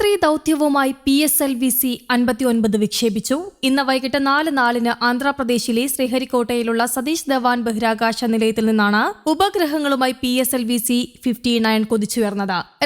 Three ദൗത്യവുമായി P S L V C അൻപത്തിയൊൻപത് വിക്ഷേപിച്ചു. ഇന്ന് വൈകിട്ട് നാല് നാലിന് ആന്ധ്രാപ്രദേശിലെ ശ്രീഹരിക്കോട്ടയിലുള്ള സതീഷ് ധവാൻ ബഹിരാകാശ നിലയത്തിൽ നിന്നാണ് ഉപഗ്രഹങ്ങളുമായി P S L V C fifty nine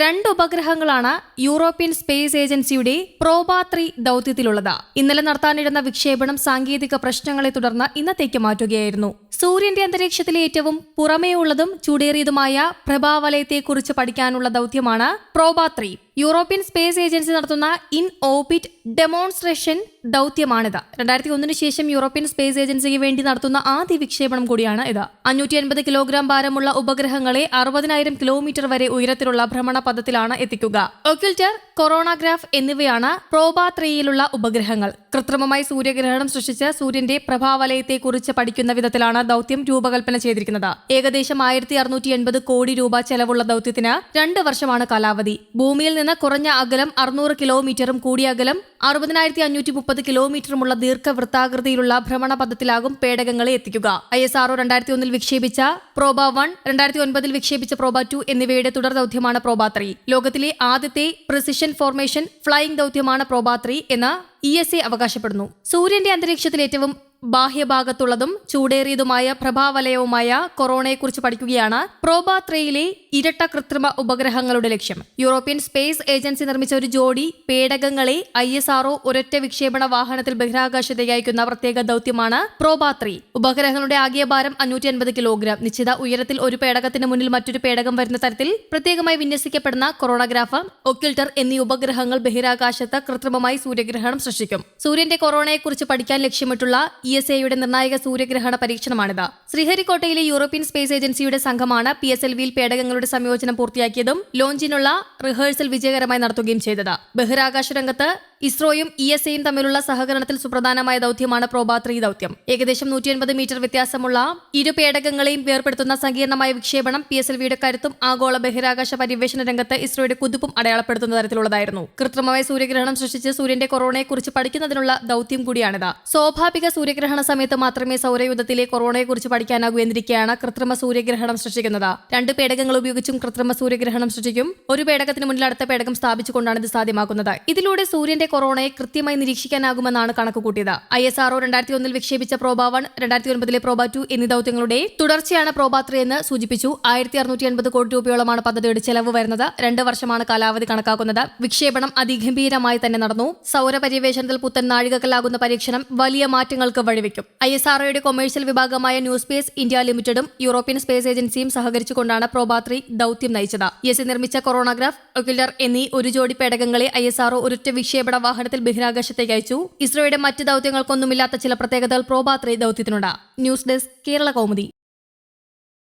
രണ്ട് ഉപഗ്രഹങ്ങളാണ് യൂറോപ്യൻ സ്പേസ് ഏജൻസിയുടെ പ്രോബാത്രി ത്രീ ദൗത്യത്തിലുള്ളത്. ഇന്നലെ നടത്താനിരുന്ന വിക്ഷേപണം സാങ്കേതിക പ്രശ്നങ്ങളെ തുടർന്ന് ഇന്നത്തേക്ക് മാറ്റുകയായിരുന്നു. സൂര്യന്റെ അന്തരീക്ഷത്തിലെ ഏറ്റവും പുറമേയുള്ളതും ചൂടേറിയതുമായ പ്രഭാവലയത്തെക്കുറിച്ച് പഠിക്കാനുള്ള ദൗത്യമാണ് Proba three European space agency നടത്തുന്ന ഇൻ ഓപിറ്റ് ഡെമോൺസ്ട്രേഷൻ ദൗത്യമാണിത്. രണ്ടായിരത്തി ഒന്നിന് ശേഷം യൂറോപ്യൻ സ്പേസ് ഏജൻസിക്ക് വേണ്ടി നടത്തുന്ന ആദ്യ വിക്ഷേപണം കൂടിയാണ് ഇത്. അഞ്ഞൂറ്റി അൻപത് കിലോഗ്രാം ഭാരമുള്ള ഉപഗ്രഹങ്ങളെ അറുപതിനായിരം കിലോമീറ്റർ വരെ ഉയരത്തിലുള്ള ഭ്രമണ പഥത്തിലാണ് എത്തിക്കുക. ഒക്യുൽറ്റർ കൊറോണഗ്രാഫ് എന്നിവയാണ് പ്രോബ ത്രീയിലുള്ള ഉപഗ്രഹങ്ങൾ. കൃത്രിമമായി സൂര്യഗ്രഹണം സൃഷ്ടിച്ച് സൂര്യന്റെ പ്രഭാവലയത്തെക്കുറിച്ച് പഠിക്കുന്ന വിധത്തിലാണ് ദൗത്യം രൂപകൽപ്പന ചെയ്തിരിക്കുന്നത്. ഏകദേശം ആയിരത്തി അറുന്നൂറ്റി എൺപത് കോടി രൂപ ചെലവുള്ള ദൗത്യത്തിന് രണ്ട് വർഷമാണ് കാലാവധി. ഭൂമിയിൽ നിന്ന് കുറഞ്ഞ അകലം അറുന്നൂറ് കിലോമീറ്ററും കൂടിയ അകലം അറുപതിനായിരത്തി അഞ്ഞൂറ്റി മുപ്പത് കിലോമീറ്ററുമുള്ള ദീർഘവൃത്താകൃതിയിലുള്ള ഭ്രമണപഥത്തിലാകും പേടകങ്ങളെ എത്തിക്കുക. ഐ എസ് ആർഒ രണ്ടായിരത്തി ഒന്നിൽ വിക്ഷേപിച്ച പ്രോബ വൺ രണ്ടായിരത്തി ഒൻപതിൽ വിക്ഷേപിച്ച പ്രോബ ടു എന്നിവയുടെ തുടർ ദൗത്യമാണ് പ്രോബ ത്രീ. ലോകത്തിലെ ആദ്യത്തെ പ്രിസിഷൻ ഫോർമേഷൻ ഫ്ലൈയിംഗ് ദൗത്യമാണ് പ്രോബ ത്രീ എന്ന് ഇ എസ് എ അവകാശപ്പെടുന്നു. സൂര്യന്റെ അന്തരീക്ഷത്തിൽ ഏറ്റവും ബാഹ്യഭാഗത്തുള്ളതും ചൂടേറിയതുമായ പ്രഭാവലയവുമായ കൊറോണയെക്കുറിച്ച് പഠിക്കുകയാണ് പ്രോബ ത്രീയിലെ ഇരട്ട കൃത്രിമ ഉപഗ്രഹങ്ങളുടെ ലക്ഷ്യം. യൂറോപ്യൻ സ്പേസ് ഏജൻസി നിർമ്മിച്ച ഒരു ജോഡി പേടകങ്ങളെ ഐ എസ് ആർഒ ഒരൊറ്റ വിക്ഷേപണ വാഹനത്തിൽ ബഹിരാകാശത്തേക്ക് അയക്കുന്ന പ്രത്യേക ദൗത്യമാണ് പ്രോബ ത്രീ. ഉപഗ്രഹങ്ങളുടെ ആകെ ഭാരം അഞ്ഞൂറ്റി അൻപത് കിലോഗ്രാം. നിശ്ചിത ഉയരത്തിൽ ഒരു പേടകത്തിന് മുന്നിൽ മറ്റൊരു പേടകം വരുന്ന തരത്തിൽ പ്രത്യേകമായി വിന്യസിക്കപ്പെടുന്ന കൊറോണഗ്രാഫ് ഒക്യുൽട്ടർ എന്നീ ഉപഗ്രഹങ്ങൾ ബഹിരാകാശത്ത് കൃത്രിമമായി സൂര്യഗ്രഹണം സൃഷ്ടിക്കും. സൂര്യന്റെ കൊറോണയെക്കുറിച്ച് പഠിക്കാൻ ലക്ഷ്യമിട്ടുള്ള എസ് എയുടെ നിർണായക സൂര്യഗ്രഹണ പരീക്ഷണമാണിത്. ശ്രീഹരിക്കോട്ടയിലെ യൂറോപ്യൻ സ്പേസ് ഏജൻസിയുടെ സംഘമാണ് പി എസ് എൽ വിയിൽ പേടകങ്ങളുടെ സംയോജനം പൂർത്തിയാക്കിയതും ലോഞ്ചിനുള്ള റിഹേഴ്സൽ വിജയകരമായി നടത്തുകയും ചെയ്തത്. ബഹിരാകാശ രംഗത്ത് ഇസ്രോയും ഇ എസ് എയും തമ്മിലുള്ള സഹകരണത്തിൽ സുപ്രധാനമായ ദൗത്യമാണ് പ്രോബ ത്രീ ദൗത്യം. ഏകദേശം നൂറ്റി എൺപത് മീറ്റർ വ്യത്യാസമുള്ള ഇരു പേടകങ്ങളെയും വേർപെടുത്തുന്ന സങ്കീർണമായ വിക്ഷേപണം പി എസ് എൽ വിയുടെ കരുത്തും ആഗോള ബഹിരാകാശ പര്യവേഷണ രംഗത്ത് ഇസ്രോയുടെ കുതിപ്പും അടയാളപ്പെടുത്തുന്ന തരത്തിലുള്ളതായിരുന്നു. കൃത്രിമമായ സൂര്യഗ്രഹണം സൃഷ്ടിച്ച് സൂര്യന്റെ കൊറോണയെക്കുറിച്ച് പഠിക്കുന്നതിനുള്ള ദൗത്യം കൂടിയാണിത്. സ്വാഭാവിക സൂര്യഗ്രഹണ സമയത്ത് മാത്രമേ സൗരയുധത്തിലെ കൊറോണയെക്കുറിച്ച് പഠിക്കാനാകൂ എന്നിരിക്കെയാണ് കൃത്രിമ സൂര്യഗ്രഹണം സൃഷ്ടിക്കുന്നത്. രണ്ട് പേടകങ്ങൾ ഉപയോഗിച്ചും കൃത്രിമ സൂര്യഗ്രഹണം സൃഷ്ടിക്കും. ഒരു പേടകത്തിന് മുന്നിൽ അടുത്ത പേടകം സ്ഥാപിച്ചുകൊണ്ടാണ് ഇത് സാധ്യമാക്കുന്നത്. ഇതിലൂടെ സൂര്യന്റെ കൊറോണയെ കൃത്യമായി നിരീക്ഷിക്കാനാകുമെന്നാണ് കണക്കുകൂട്ടിയത്. ഐ എസ് ആർഒ രണ്ടായിരത്തി ഒന്നിൽ വിക്ഷേപിച്ച പ്രോബ വൺ രണ്ടായിരത്തി ഒൻപതിലെ പ്രോബ ടു എന്നീ ദൗത്യങ്ങളുടെ തുടർച്ചയാണ് പ്രോബ ത്രീ എന്ന് സൂചിപ്പിച്ചു. ആയിരത്തി അറുന്നൂറ്റി എൺപത് കോടി രൂപയോളമാണ് പദ്ധതിയുടെ ചെലവ് വരുന്നത്. രണ്ട് വർഷമാണ് കാലാവധി കണക്കാക്കുന്നത്. വിക്ഷേപണം അതിഗംഭീരമായി തന്നെ നടന്നു. സൗര പര്യവേഷണത്തിൽ പുത്തൻ നാഴികക്കലാകുന്ന പരീക്ഷണം വലിയ മാറ്റങ്ങൾക്ക് വഴിവെക്കും. ഐ എസ് ആർ ഒയുടെ കൊമേഴ്ഷ്യൽ വിഭാഗമായ ന്യൂ സ്പേസ് ഇന്ത്യ ലിമിറ്റഡും യൂറോപ്യൻ സ്പേസ് ഏജൻസിയും സഹകരിച്ചുകൊണ്ടാണ് പ്രോബാത്രി ദൌത്യം ദൗത്യം നയിച്ചത് യെസ് നിർമ്മിച്ച കൊറോണഗ്രാഫ് ഒക്യുലർ എന്നീ ഒരു ജോഡി പേടകങ്ങളെ ഐ എസ് ആർ ഒ ഒരൊറ്റ വിക്ഷേപണ വാഹനത്തിൽ ബഹിരാകാശത്തേക്ക് അയച്ചു. ഇസ്രോയുടെ മറ്റ് ദൌത്യങ്ങൾക്കൊന്നുമില്ലാത്ത ചില പ്രത്യേകതകൾ Proba three ദൌത്യത്തിനുണ്ട്. News desk Kerala Kaumudi.